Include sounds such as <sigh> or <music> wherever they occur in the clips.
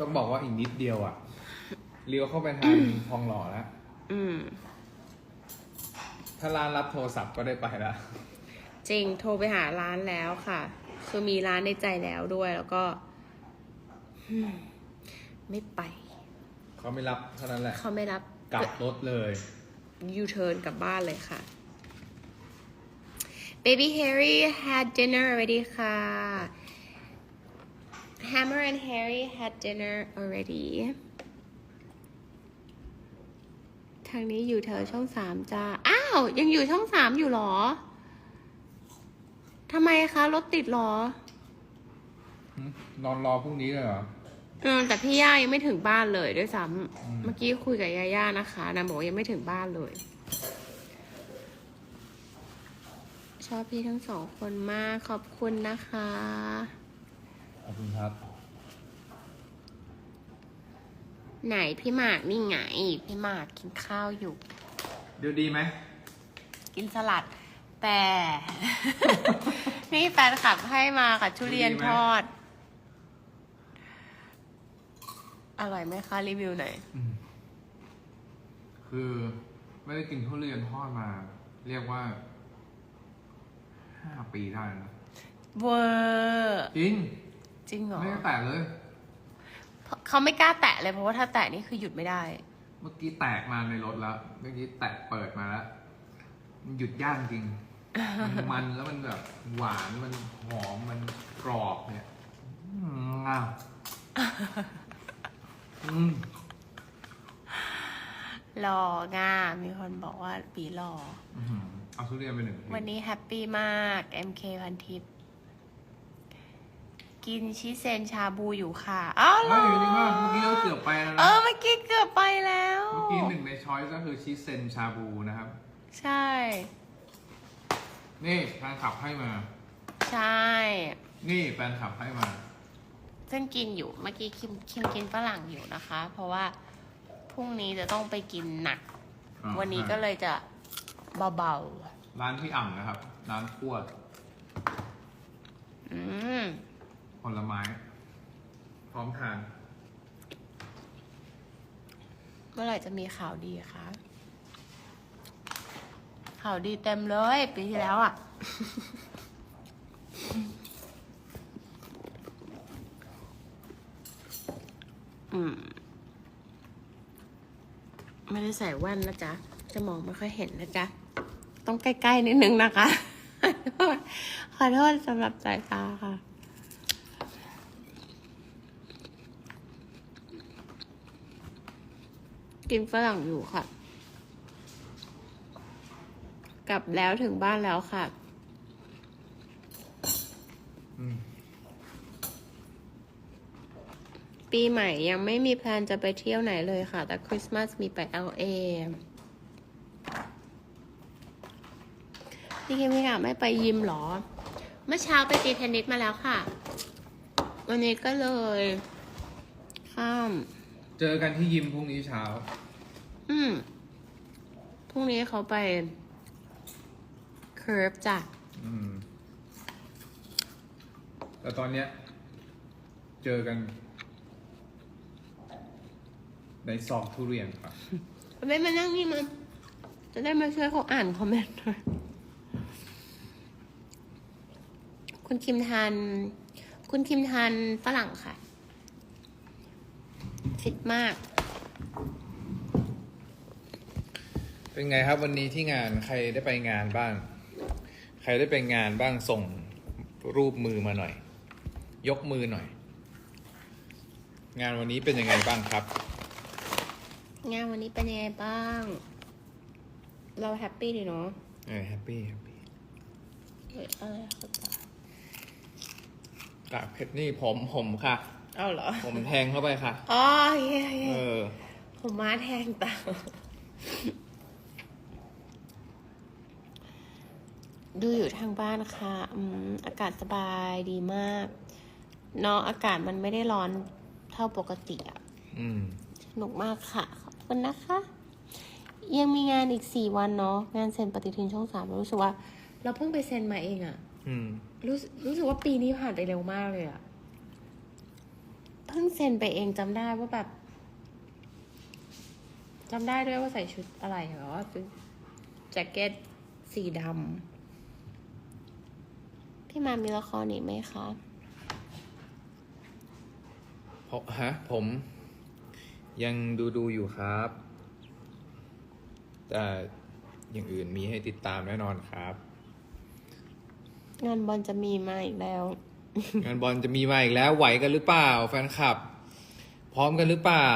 ต้องบอกว่าอีกนิดเดียวอะเลี้ยวเข้าไปทางทองหล่อแล้วอืม ถ้าร้านรับโทรศัพท์ก็ได้ไปละจริงโทรไปหาร้านแล้วค่ะ คือมีร้านในใจแล้วด้วยแล้วก็อืมไม่ไป เขาไม่รับเท่านั้นแหละ เขาไม่รับกลับรถเลยยูเทิร์นกลับบ้านเลยค่ะ Baby Harry had dinner already ค่ะ Hammer and Harry had dinner already ทางนี้อยู่แถวช่องสามจ้า อ้าว ยังอยู่ช่องสามอยู่เหรอ ทำไมคะ รถติดเหรอนอนรอพรุ่งนี้เลยเหรอเออแต่พี่ย่ายังไม่ถึงบ้านเลยด้วยซ้อืมำเมื่อกี้คุยกับยาย่านะคะนางบอกว่ายังไม่ถึงบ้านเลย ชอบพี่ทั้งสองคนมากขอบคุณนะคะ ขอบคุณครับ ไหนพี่หมากนี่ไง พี่หมากกินข้าวอยู่ ดูดีไหม กินสลัด แต่ นี่แฟนคลับให้มาค่ะทุเรียนทอด อร่อยไหมคะ รีวิวหน่อยอืมคือไม่ได้กินทุเรียนทอดมา เรียกว่าห้าปีได้แล้วนะเวอร์ จริง จริงเหรอไม่ได้แตะเลย เขาไม่กล้าแตะเลยเพราะว่าถ้าแตะนี่คือหยุดไม่ได้ เมื่อกี้แตกมาในรถแล้ว เมื่อกี้แตะเปิดมาแล้วมันหยุดยากจริง มันมันแล้วมันแบบหวานมันหอมมันกรอบเนี่ยอืมอ้าวอืมหล่อง่ามีคนบอกว่าปีหล่ออื้อหือเอาทุเรียนไปหนึ่งวันนี้แฮปปี้มาก MK พันทิพย์ กินชิเซนชาบูอยู่ค่ะอ้าวเหรเฮ้อยจริงว่าเมื่อกี้เราเกือบไปแล้วเอนะอเมื่อกี้เกือบไปแล้ว เมื่อกี้หนึ่งในช้อยส์ก็คือชิเซนชาบูนะครับ ใช่ นี่แฟนขับให้มา ใช่นี่แฟนขับให้มาซึ่งกินอยู่เมื่อกี้คิมคิมกินฝรั่งอยู่นะคะ เพราะว่าพรุ่งนี้จะต้องไปกินหนัก อ่า วันนี้ก็เลยจะเบาร้านพี่อ่ำนะครับ ร้านขั้วๆอืมผ ลไม้ พร้อมทาน เมื่อไหร่จะมีข่าวดีคะข่าวดีเต็มเลยปีที่แล้วอะ่ะ อืม ไม่ได้ใส่แว่นนะจ๊ะ จะมองไม่ค่อยเห็นนะจ๊ะ ต้องใกล้ ๆ นิดนึงนะคะ ขอโทษสำหรับสายตาค่ะ กินฝรั่งอยู่ค่ะ กลับแล้วถึงบ้านแล้วค่ะอืมปีใหม่ยังไม่มีแพลนจะไปเที่ยวไหนเลยค่ะ แต่คริสต์มาสมีไป LA พี่เคมิกะไม่ไปยิมเหรอ เมื่อเช้าไปตีเทนนิสมาแล้วค่ะ วันนี้ก็เลย ข้าม เจอกันที่ยิมพรุ่งนี้เช้า อืมพรุ่งนี้เขาไปเคิร์ฟจ้ะ อืม แต่ตอนเนี้ย เจอกัน ในซองทุเรียนครับไม่มานั่งนี่มัน จะได้มาช่วยเขาอ่านคอมเมนต์ด้วยคุณคิมทาน คุณคิมทานฝรั่งค่ะ ฟิตมาก เป็นไงครับวันนี้ที่งานใครได้ไปงานบ้าง ใครได้ไปงานบ้างส่งรูปมือมาหน่อย ยกมือหน่อย งานวันนี้เป็นยังไงบ้างครับ งานวันนี้เป็นยังไงบ้าง เราแฮปปี้ดีเนาะเออแฮปปี้แฮปปี้เฮ้ยอะไรเขาตากากเพชรนี่ผมผมค่ะ เอาเหรอ ผมแทงเข้าไปค่ะ อ๋อโอเคโอเคเออ ผมมาแทงตาดูอยู่ทางบ้านค่ะอืมอากาศสบายดีมากเนาะอากาศมันไม่ได้ร้อนเท่าปกติอะอืม สนุกมากค่ะ ขอบคุณนะคะ ยังมีงานอีกสี่วันเนาะ งานเซ็นปฏิทินช่องสามรู้สึกว่า เราเพิ่งไปเซ็นมาเองอะอืม รู้สึกรู้สึกว่าปีนี้ผ่านไปเร็วมากเลยอะ เพิ่งเซ็นไปเองจำได้ว่าแบบจำได้ด้วยว่าใส่ชุดอะไรเหรอเป็นแจ็คเก็ตสีดำพี่มามีละครอีกไหมคะเพราะฮะ ผม ยังดูดูอยู่ครับ แต่อย่างอื่นมีให้ติดตามแน่นอนครับ งานบอลจะมีมาอีกแล้ว งานบอลจะมีมาอีกแล้ว ไหวกันหรือเปล่า แฟนคลับ พร้อมกันหรือเปล่า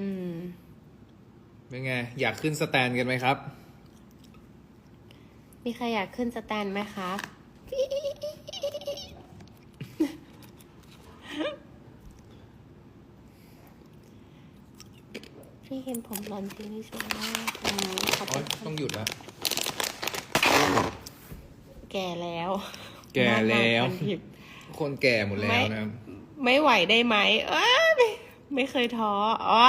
อืม เป็นไง อยากขึ้นสแตนกันไหมครับ มีใครอยากขึ้นสแตนไหมคะ พี่เห็นผมบลอนด์ทีนี่สวยมากอืมขอบอ๋อคุณต้องหยุดแล้ว แก่แล้ว แก่แล้วมากๆพันทิพย์ คนแก่หมดแล้วนะครับ ไม่ไหวได้ไหม เอ้ยไม่ไม่เคยท้อ อ๋อ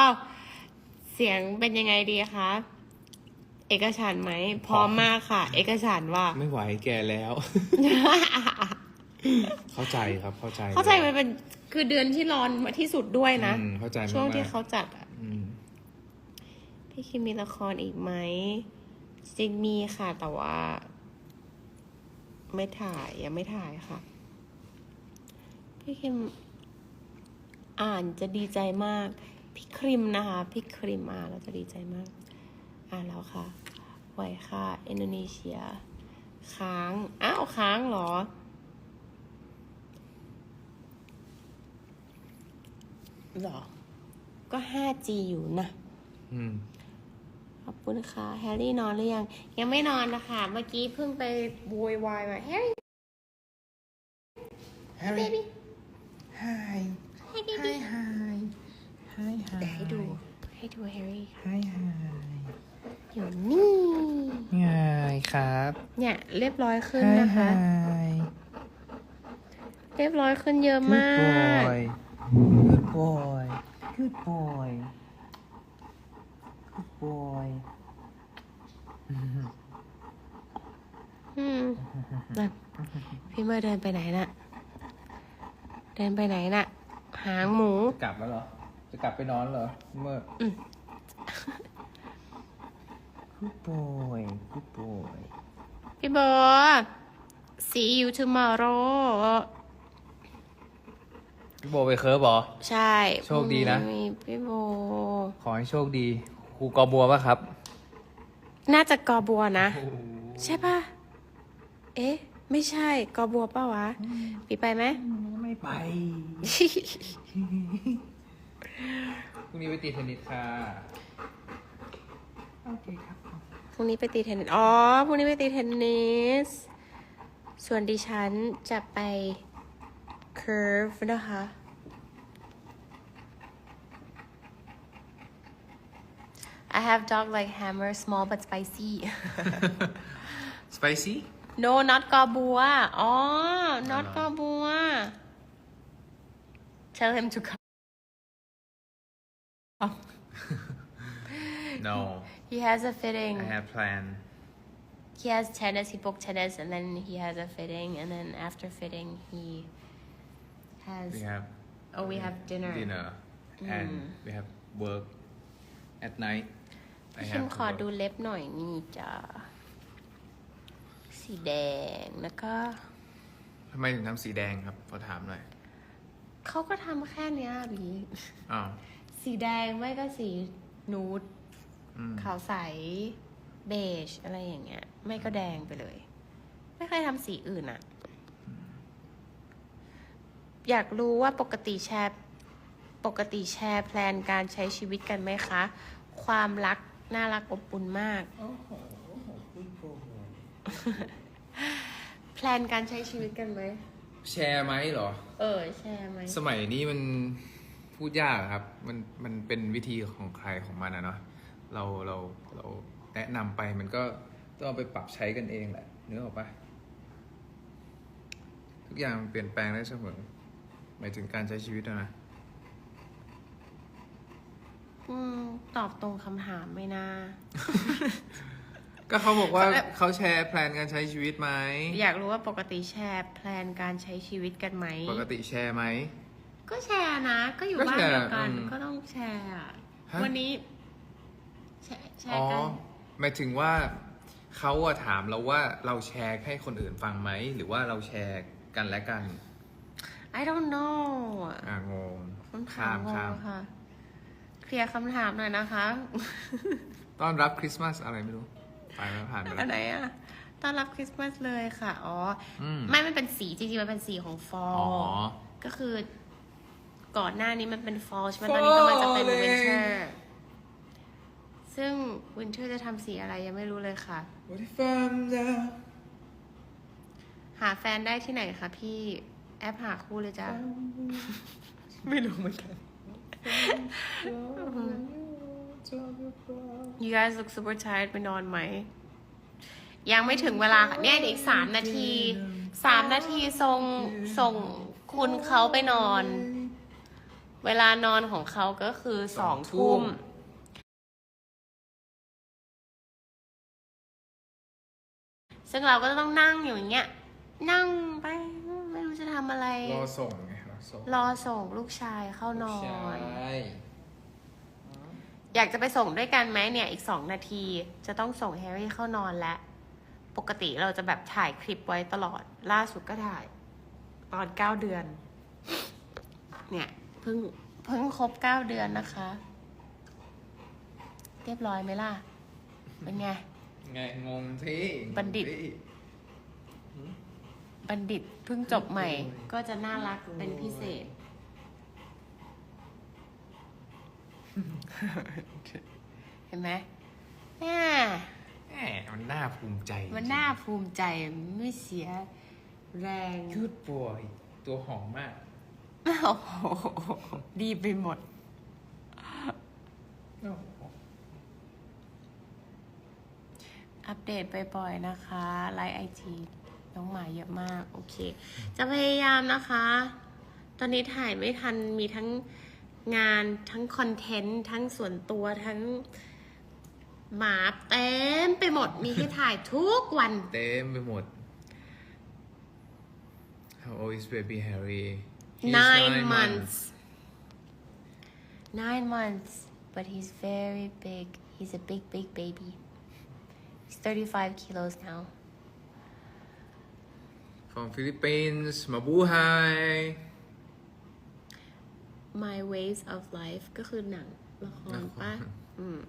เสียงเป็นยังไงดีคะ เอกฉันท์ไหม พร้อมมากค่ะ เอกฉันท์ว่า ไม่ไหวแก่แล้ว เข้าใจครับเข้าใจเข้าใจมันเป็นคือเดือนที่ร้อนที่สุดด้วยนะ อืมเข้าใจมากๆช่วงที่เขาจัดอะอืมพี่คิมมีละครอีกไหมจริงมีค่ะแต่ว่า ไม่ถ่ายยังไม่ถ่ายค่ะ พี่คิมอ่านจะดีใจมาก พี่คริมนะคะ พี่คริมอ่านเราจะดีใจมาก อ่านแล้วค่ะ ไหวค่ะ อินโดนีเซีย ค้าง อ้าวค้างเหรอ หรอ ก็ 5G อยู่นะ อืม อบคุณค่ะ แฮร์รี่นอนหรือยัง ยังไม่นอนนะคะ เมื่อกี้เพิ่งไปโวยวายมาแฮร์รี่ Harry baby Hi Hi baby Hi Hi เดี๋ยวให้ดู ให้ดูแฮร์รี่ค่ะ Hi Hi อยู่นี่ไงครับเนี่ยเรียบร้อยขึ้นนะคะ Hi เรียบร้อยขึ้นเยอะมาก Good boy Good boy Good boy อืมน่ะพี่เมื่อเดินไปไหนน่ะ เดินไปไหนน่ะ หางหมูกลับแล้วเหรอ จะกลับไปนอนเหรอเมื่ออืม Good boy Good boy พี่โบ see you tomorrow พี่โบไปเคิร์ฟเหรอ ใช่โชคดีนะ พรุ่งมีพี่โบ ขอให้โชคดี ครูกอบัวป่ะครับ น่าจะกอบัวนะ ใช่ป่ะ เอ๊ะ ไม่ใช่ กอบัวป่ะวะ ปีไปไหม ไม่ไป พรุ่งนี้ไปตีเทนนิสค่ะ โอเคครับ พรุ่งนี้ไปตีเทนนิส อ๋อ พรุ่งนี้ไปตีเทนนิส ส่วนดิฉันจะไป curve นะคะ I have dog like hammer, small but spicy. <laughs> Spicy? No, not kabua. Oh, not kabua. Tell him to come. <laughs> Oh. no. He has a fitting. I have plan. He has tennis. He booked tennis, and then he has a fitting, and then after fitting, he has. We have. Oh, we uh, have dinner. Dinner, mm. and we have work at night. คิม have ขอดูเล็บหน่อยนี่จ้ะสีแดงแล้วก็ทำไมถึงทำสีแดงครับขอถามหน่อยเขาก็ทำแค่เนี้ยบีอ้าวสีแดงไม่ก็สีนูดอืมขาวใสเบจอะไรอย่างเงี้ย ไม่ก็แดงไปเลย ไม่เคยทำสีอื่นอะอยากรู้ว่าปกติแชร์ ปกติแชร์แพลนการใช้ชีวิตกันไหมคะ ความรัก น่ารักอบอุ่นมากแพลนการใช้ชีวิตกันไหม แชร์ไหมเหรอ เออ แชร์ไหม สมัยนี้มันพูดยากอะครับ มันมันเป็นวิธีของใครของมันอะเนาะ เราเราเราแนะนำไปมันก็ต้องเอาไปปรับใช้กันเองแหละนึกออกปะทุกอย่างมันเปลี่ยนแปลงได้เสมอหมายถึงการใช้ชีวิตอะนะ อืม ตอบตรงคำถามไม่น่า ก็เขาบอกว่าเขาแบบเขาแชร์แพลนการใช้ชีวิตไหม อยากรู้ว่าปกติแชร์แพลนการใช้ชีวิตกันไหม ปกติแชร์ไหม ก็แชร์นะ ก็อยู่ก็บ้านแชร์เดียวกันอืมก็ต้องแชร์อะฮะวันนี้ แชร์แชอ๋ร์อกัน หมายถึงว่าเขาอะถามเราว่าเราแชร์ให้คนอื่นฟังไหม หรือว่าเราแชร์กันและกัน I don't know อ่างงคำถามงข้างมค่ะ เคลียร์คำถามหน่อยนะคะ ต้อนรับคริสต์มาสอะไรไม่รู้ไปแล้วผ่านไปอัแล้นวไหนอะต้อนรับคริสต์มาสเลยค่ะ อ๋ออม ไม่มันเป็นสีจริงๆ มันเป็นสีของฟออ๋อ ลก็คือ ก่อนหน้านี้มันเป็นฟอลใช่ไหมตอนนี้ก็มันจะเป็น Falling วินเทอร์ ซึ่งวินเทอร์จะทำสีอะไรยังไม่รู้เลยค่ะ What if I'm down หาแฟนได้ที่ไหนคะพี่ แอปหาคู่เลยจ้ะ ไม่รู้เหมือนกัน You guys look super tired ไปนอนไหม ยังไม่ถึงเวลาค่ะ เนี่ยอีกสามนาทีสามนาทีส่งส่งคุณเขาไปนอน เวลานอนของเขาก็คือสองทุ่มซึ่งเราก็ต้องนั่งอยู่อย่างเงี้ย นั่งไป ไม่รู้จะทำอะไร รอส่ง ส่งรอส่งลูกชายเข้านอน ใช่อยากจะไปส่งด้วยกันไหมเนี่ย อีกสองนาที จะต้องส่งแฮร์รี่เข้านอนแล้วปกติเราจะแบบถ่ายคลิปไว้ตลอด ล่าสุดก็ถ่าย ตอนเก้าเดือน เนี่ยเพิ่งเพิ่งครบเก้าเดือนนะคะ เรียบร้อยไหมล่ะ เป็นไง ไงงงที่บัณฑิต งงที่ บัณฑิตเพิ่งจบใหม่ ก็จะน่ารักเป็นพิเศษ เห็นไหมเนี่ยแหมมันน่าภูมิใจมันน่าภูมิใจไม่เสียแรงยืดป่วย ตัวหอมมาก โอ้โห ดีไปหมด อัปเดตบ่อยๆนะคะ ไลน์ไอจี น้องหมาเยอะมาก โอเค จะพยายามนะคะ ตอนนี้ถ่ายไม่ทันมีทั้งงานทั้งคอนเทนต์ทั้งส่วนตัวทั้งหมาเต็มไปหมดมีให้ถ่ายทุกวัน เต็มไปหมด How old is baby Harry He's nine months nine months but he's very big he's a big big baby he's 35 kilos now from Philippines มาบูไฮ my waves of life ก็คือหนังละครปะอืม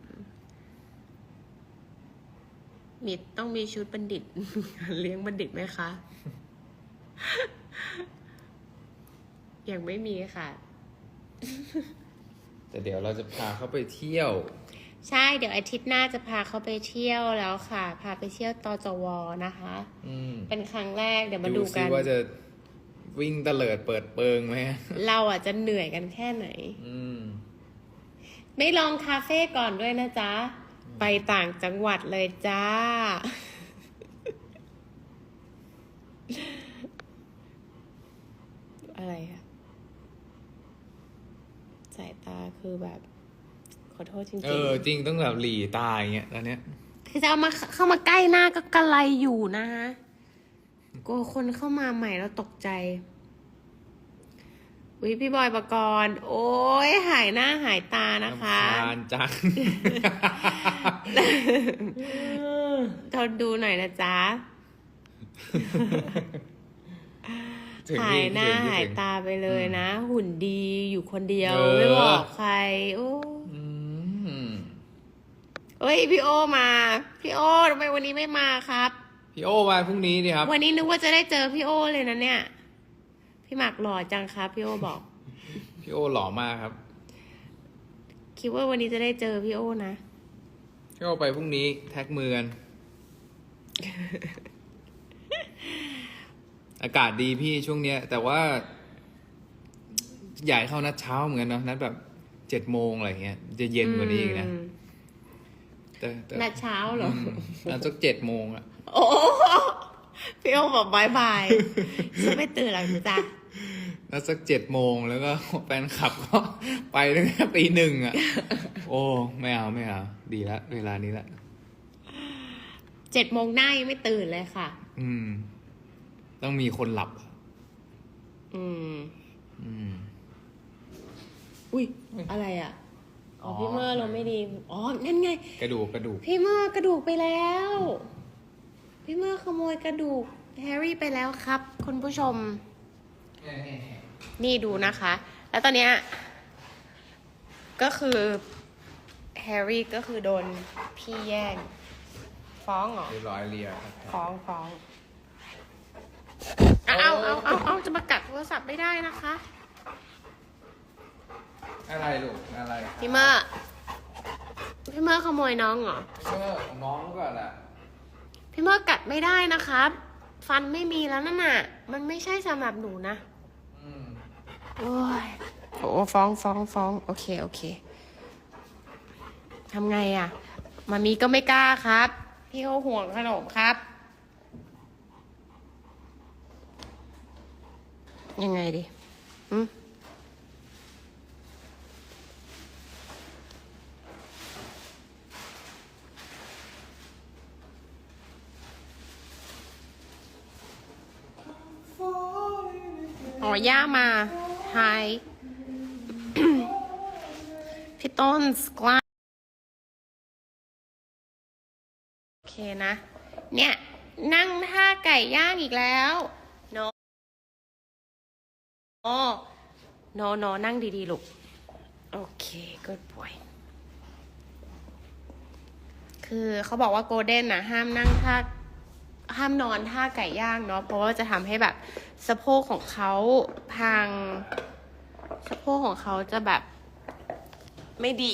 มีต้องมีชุดบัณฑิต เลี้ยงบัณฑิตไหมคะ ยังไม่มีค่ะ แต่เดี๋ยวเราจะพาเขาไปเที่ยว ใช่เดี๋ยวอาทิตย์หน้าจะพาเขาไปเที่ยวแล้วค่ะ พาไปเที่ยวตจวนะคะ อืมเป็นครั้งแรกเดี๋ยวมาดูซิกันว่าจะวิ่งเตลิดเปิดเปิงไหมเราอะจะเหนื่อยกันแค่ไหน อืม ไม่ลองคาเฟ่ก่อนด้วยนะจ๊ะ ไปต่างจังหวัดเลยจ้า อะไรอะสายตาคือแบบข อโทษจริงเออ จริงต้องแบบหลีตาอย่างเงี้ยตอนเนี้ยๆคือจะเอามาเข้ามาใกล้หน้าก็กระไรอยู่นะฮะกลัวคนเข้ามาใหม่แล้วตกใจวิพี่บอยประกรณ์โอ้ยหายหน้าหายตานะคะรำคาญจัง ทนดูหน่อยนะจ๊ะ ถึงหายที่หน้าถึงที่หายถึง ตาไปเลยนะ หุ่นดีอยู่คนเดียว เออ ไม่บอกใคร โอ้อืม เอ้ยพี่โอมาพี่โอทำไมวันนี้ไม่มาครับ พี่โอมาพรุ่งนี้ดิครับ วันนี้นึกว่าจะได้เจอพี่โอเลยนะเนี่ย พี่หมากหล่อจังครับพี่โอบอก พี่โอหล่อมากครับ คิดว่าวันนี้จะได้เจอพี่โอนะพี่โอไปพรุ่งนี้แท็กมือกัน อากาศดีพี่ช่วงเนี้ย แต่ว่าใหญ่เข้านัดเช้าเหมือนกันเนาะนัดแบบเจ็ดโมงอะไรเงี้ยจะเย็นกว่านี้อีกนะ อืม แต่แต่นัดเช้าเหรอมนัดสักเจ็ดโมงอะโอ้พี่โอบอกบายบายฉันไม่ตื่นหรอกจ้ะนัดสักเจ็ดโมงแล้วก็แฟนคลับก็ไปตั้งแต่ตีหนึ่งอะโอ้ไม่เอาไม่เอาดีละเวลานี้ละเจ็ดโมงหน้ายังไม่ตื่นเลยค่ะ อืม ต้องมีคนหลับอะอืม อืม อุ้ยอะไรอะ อ๋อพี่เมอร์เราไม่ดี อ๋อ นั่นไง กระดูกกระดูก พี่เมอร์กระดูกไปแล้ว พี่เมอร์ขโมยกระดูกแฮร์รี่ไปแล้วครับ คุณผู้ชม นี่ดูนะคะ แล้วตอนเนี้ยก็คือแฮร์รี่ก็คือโดนพี่แย่ง ฟ้องเหรอ เรียบร้อยเรียครับฟ้องฟ้องเอาเอาเอาเอาเอาจะมากัดโทรศัพท์ไม่ได้นะคะ อะไรลูกอะไรพี่เมอร์พี่เมอร์ขโมยน้องเหรอเมื่อน้องก่อนอะพี่เมอร์กัดไม่ได้นะครับ ฟันไม่มีแล้วนั่นน่ะ มันไม่ใช่สำหรับหนูนะอืมโอ้ยโอ้ฟ้องฟ้องฟ้องโอเคโอเคทำไงอะ่ะมามีก็ไม่กล้าครับ พี่เขาห่วงขนมครับ ยังไงดีอืม อ๋อย่ามาไฮพี่ต้นสกลาโอเคนะ เนี่ย นั่งท่าไก่ย่างอีกแล้วโนอโนโนนั่งดีๆลูก โอเค good boy คือเขาบอกว่าโกลเด้นนะห้ามนั่งท่าห้ามนอนท่าไก่ย่างเนาะเพราะว่าจะทำให้แบบ สะโพกของเขาพัง สะโพกของเขาจะแบบไม่ดี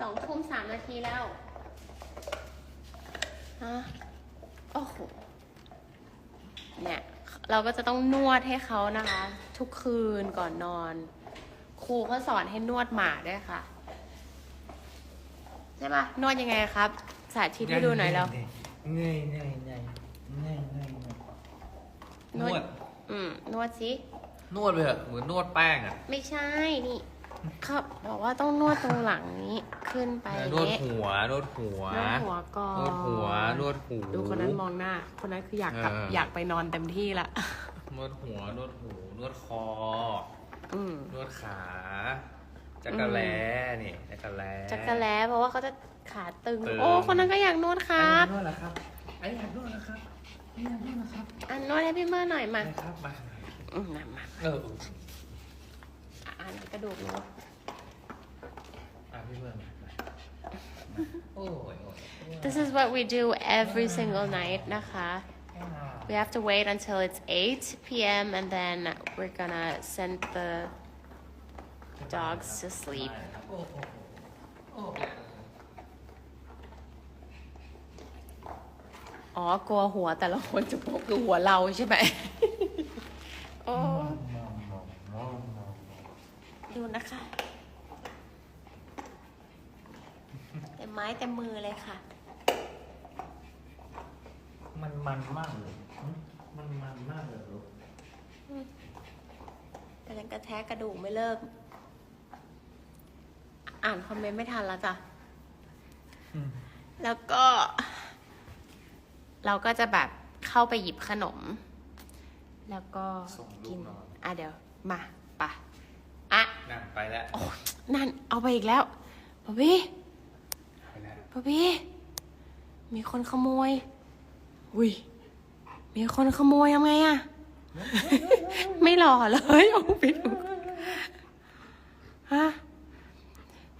สองทุ่มสามนาทีแล้วฮะโอ้โห เนี่ย เราก็จะต้องนวดให้เขานะคะ ทุกคืนก่อนนอน ครูเขาสอนให้นวดหมาด้วยค่ะ ใช่ปะนวดยังไงครับ สาธิตให้ดูหน่อยแล้วเงยเงยเงยเงยเงย นวด อืมนวดสินวดไปเถอะเหมือนนวดแป้งอะไม่ใช่นี่เขาบอกว่าต้องนวดตรงหลังนี้ขึ้นไปนวดเนี้ยหัวนวดหัว นวดหัวก่อนนวดหัวนวดหู ดูคนนั้นมองหน้า คนนั้นคืออยากกลับเอออ อยากไปนอนเต็มที่ละ นวดหัวนวดหู นวดคอ อืม นวดขา จักระแลนี่จักระแล จักรแล้เพราะว่าเขาจะขาตึง ตึง โอ้ คนนั้นก็อยากนวดครับนวดเหรอครับไอ้อยากนวดเหรอครับไอ้อยากนวดเหรอครับ อันนวดให้พี่เมื่อหน่อยมา ได้ครับมา อืมมามา เออ อ่ะอันกระดูกนวด อ่ะพี่เมื่อมามาโอ้ยโอ้ย <laughs> This is what we do every single night นะคะ We have to wait until it's 8 p.m. and then we're gonna send the dogs to sleep. อ้โหโอ้โหอ๋อกลัวหัวแต่ละคนจะพกคือหัวเราใช่ไหมโอ้ดูนะคะ เต็มไม้เต็มมือเลยค่ะ มันมันมากเลย มันมันมากเลยลูกแต่ยังกระแทกกระดูกไม่เลิก อ่านคอมเมนต์ไม่ทันแล้วจ้ะ แล้วก็ เราก็จะแบบเข้าไปหยิบขนม แล้วก็ส่งลูกิกนนอนอะเดี๋ยวมาปะอะนั่งไปแล้วโอ้นั่นเอาไปอีกแล้วบอบบี้ไปแล้วบอบบี้มีคนขโมยอุ้ยมีคนขโมยทำไงอะไม่หล่อเลยเอาไปดูฮะ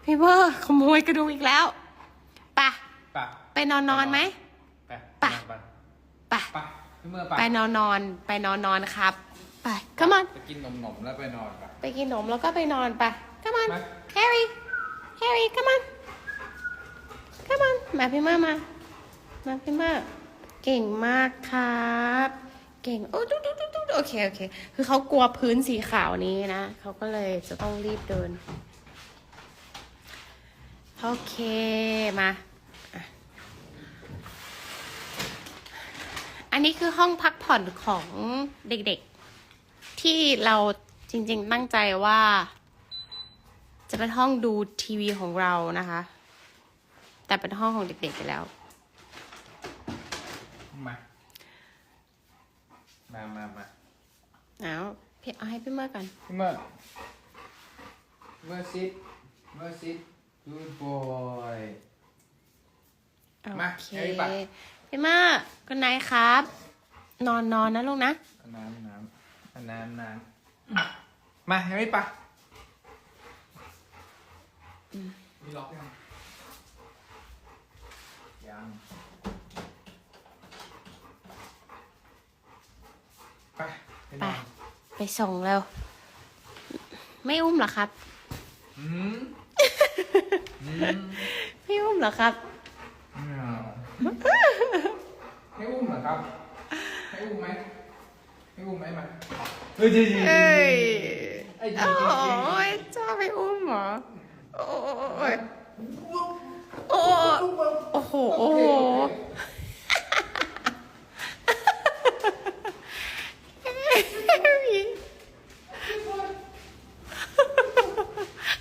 พี่เบอร์ขโมยกระดูกอีกแล้วไปะปะไปนอนนอนไหม ไป ไป นอนไป ไป ไป พี่เมื่อไปไปนอนนอนไปนอนนอนครับ ไป come on ไปกินนมนมๆแล้วไปนอนไป ไปกินขนมแล้วก็ไปนอนไป come on มา Harry Harry come on come on มาพี่เมอร์มามาพี่เมอร์เก่งมากครับ เก่งโอ้ดูดูดูดูโอเคโอเค คือเขากลัวพื้นสีขาวนี้นะเขาก็เลยจะต้องรีบเดิน โอเคมาอะ อันนี้คือห้องพักผ่อนของเด็กๆ ที่เราจริงๆ ตั้งใจว่า จะเป็นห้องดูทีวีของเรานะคะ แต่เป็นห้องของเด็กๆไปแล้ว มา มามามาเอาพี่พี่เอาให้พี่เมื่อก่อนพี่เมื่อเมื่อซิดเมื่อซิด good boy โอมาเคให้พี่ปัด พี่มื่อคุณนายครับ นอนนอนนะลูกนะ น้ำน้ำน้ำน้ำมาให้พี่ปะมีล็อกยังยังไปไปนอนไปส่งเร็ว ไม่อุ้มเหรอครับ อืมอืมไม่อุ้มเหรอครับ ไม่เอา ให้อุ้มเหรอครับ ให้อุ้มไหมให้อุ้มไหมมาเฮ้ยจริงจริงเอ้ยไอ้จโอริงจริง้ยชอบไปอุ้มเหรอ โอ้ยโอ้ยโอ้โหโอ้โห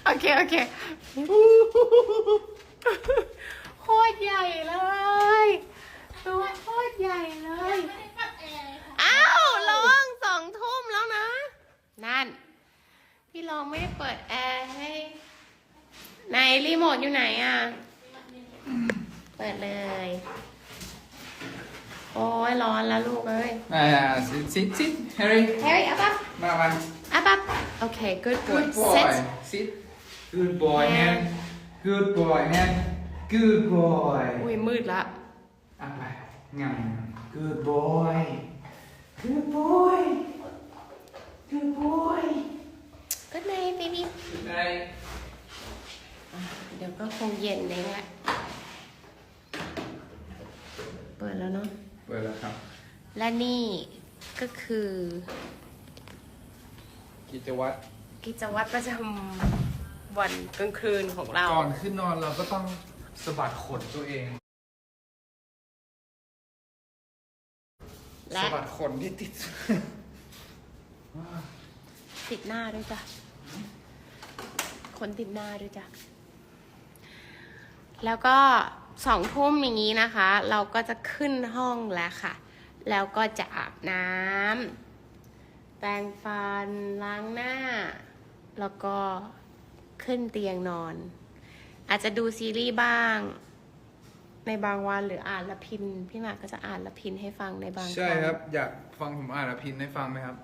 โอเค โอเคโคตรใหญ่เลยตัวโคตรใหญ่เลย อ้าวลองสองทุ่มแล้วนะ นั่น พี่ ลองไม่ได้เปิดแอร์ให้ไหนรีโมทอยู่ไหนอะ เปิดเลย โอ้ยร้อนแล้วลูกเอ้ยอ่าซิดซิดซิดแฮร์รี่ Harry up up มามา up up โอเค good boy good boy sit sit good boy man good boy man good boy อุ้ยมืดละอะไปงั้น good boy good boy good boy good night baby ในเดี๋ยวก็คงเย็นเองแหละเปิดแล้วเนาะ เปิดแล้วครับ และนี่ก็คือ กิจวัตร กิจวัตรประจำวันกลางคืนของเรา ก่อนขึ้นนอนเราก็ต้องสะบัดขนตัวเองและสะบัดขนที่ติด ติดหน้าด้วยจ้ะขนติดหน้าด้วยจ้ะแล้วก็สองทุ่มอย่างนี้นะคะ เราก็จะขึ้นห้องแล้วค่ะ แล้วก็จะอาบน้ำแปรงฟันล้างหน้า แล้วก็ขึ้นเตียงนอน อาจจะดูซีรีส์บ้าง ในบางวันหรืออ่านละพิน พี่หมากก็จะอ่านละพินให้ฟังในบางใช่ครับ อยากฟังผมอ่านอภินให้ฟังไหมครับ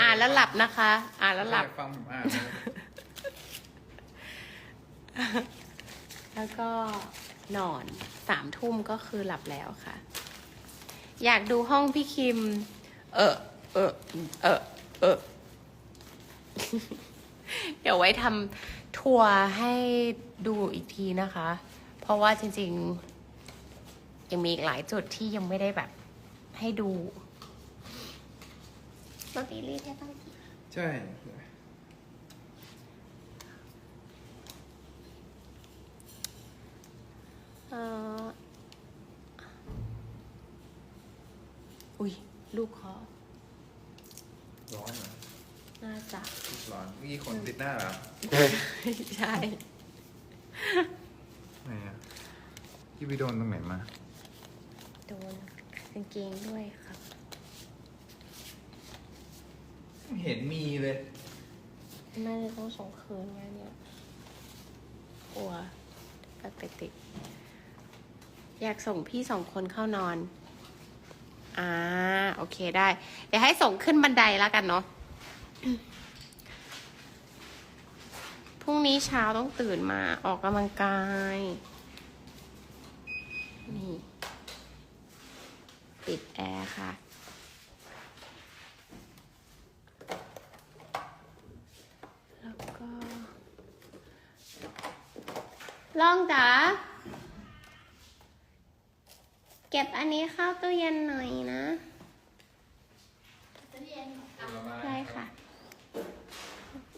อ่านแล้วหลับนะคะ อ่านแล้วหลับอยากฟังผมอ่านไหมแล้วก็นอนสามทุ่มก็คือหลับแล้วค่ะ อยากดูห้องพี่คิม เออเออเออเออเดี๋ยวไว้ทำทัวร์ให้ดูอีกทีนะคะ เพราะว่าจริงๆ ยังมีอีกหลายจุดที่ยังไม่ได้แบบให้ดู รถอีลี่ได้บ้างใช่ เอออุ้ยลูกคอร้อนเหรอน่าจะร้อนเมื่อกี้ขนติดหน้าเหรอใช่ ไหนอะที่ไปโดนตรงไหนมา โดนกางเกงด้วยครับ ไม่ เห็นมีเลยน่าจะต้องส่งคืนไงเนี่ยกลัวก็ไปติดอยากส่งพี่สองคนเข้านอน อ่า โอเคได้ เดี๋ยวให้ส่งขึ้นบันไดแล้วกันเนาะ พรุ่งนี้เช้าต้องตื่นมาออกกำลังกาย นี่ ปิดแอร์ค่ะ แล้วก็ ลองจ๋าเก็บอันนี้เข้าตู้เย็นหน่อยนะได้ค่ะ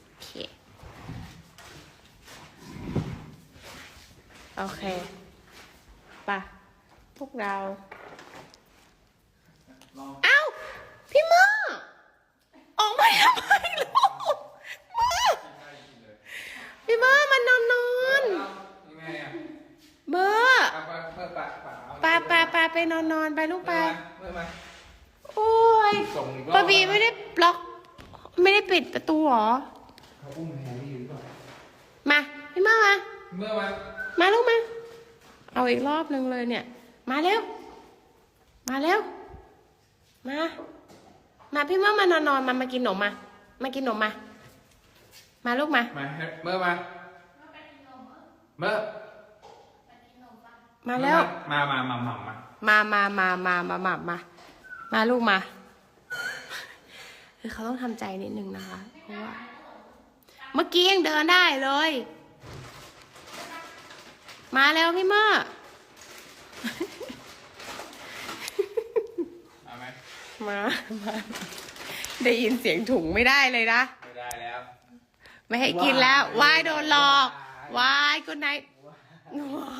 โอเค โอเคไปะพวกเรา ลอง เอ้า พี่เมื่อออกมาทำไมลูกเมื่อพี่เมื่อมันนอนนอน ยังไงอะ เบอร์ ปะปะเพิ่มปะปะ ปาปาปาไป นอนนอนไปลูกไปเพิ่มมาโอ้ยยส่งอีกรอบปาบีไม่ได้ล็อก ไม่ได้ปิดประตูเหรอ เขาอุ้มแฮร์รี่หรือเปล่ามาพี่มามา เมื่อวันมาลูกมา เอาอีกรอบหนึ่งเลยเนี่ย มาเร็ว มาเร็ว มา มาพี่เมื่อมานอนนอนมามากินขนมมา มากินขนมมา มาลูกมา มาเมื่อมาเมื่อ มาแล้ว มามามามามา มามามามามามามามาลูกมา คือเขาต้องทำใจนิดนึงนะคะ เพราะว่า เมื่อกี้ยังเดินได้เลย มาแล้วพี่เมื่อเอาไหมมามาได้ยินเสียงถุงไม่ได้เลยนะ ไม่ได้แล้ว ไม่ให้กินแล้ววายโดนหลอกว้ายวายกุนไน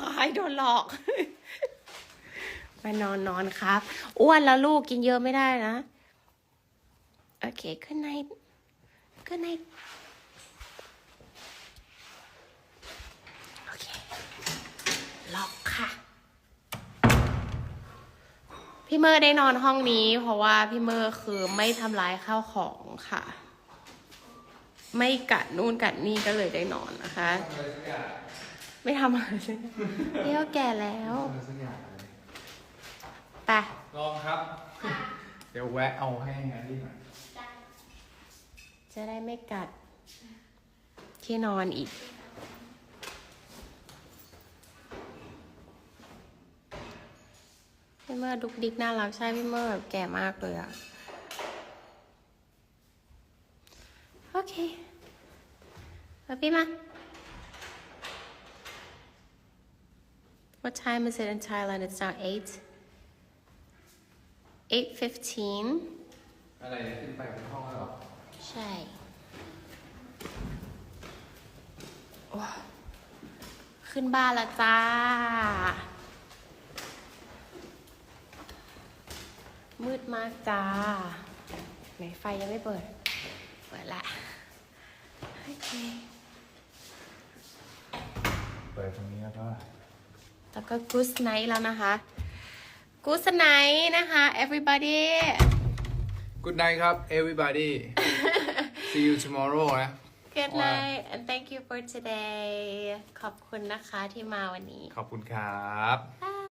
วายโดนหลอก มานอนนอนครับ อ้วนแล้วลูกกินเยอะไม่ได้นะ โอเคกุนไนกุนไนโอเค ล็อกค่ะ พี่เมอร์ได้นอนห้องนี้ เพราะว่าพี่เมอร์คือไม่ทำร้ายข้าวของค่ะ ไม่กัดนู่นกัดนี่ก็เลยได้นอนนะคะทำอะไรสักอย่างไม่ทำอะไรเลยเที่ยวแก่แล้ว ทำอะไรสักอย่างเลยไปลองครับ เดี๋ยวแวะเอาให้แฮร์รี่หน่อยจะได้ไม่กัด ที่นอนอีก พี่เมอร์ดุกดิกน่ารักใช่พี่เมอร์แบบแก่มากเลยอะโอเคมาพี่มา What time is it in Thailand? It's now 8. 8.15. อะไรเนี่ยขึ้นไปบนห้องแล้วเหรอใช่โอ้ขึ้นบ้านแล้วจ้า มืดมากจ้า ไหนไฟยังไม่เปิด เปิดละ โอเค เปิดตรงนี้แล้วก็ แล้วก็ good night แล้วนะคะ good night นะคะ everybody Good night ครับ everybody see you tomorrow นะ Good night and thank you for today ขอบคุณนะคะที่มาวันนี้ ขอบคุณครับบาย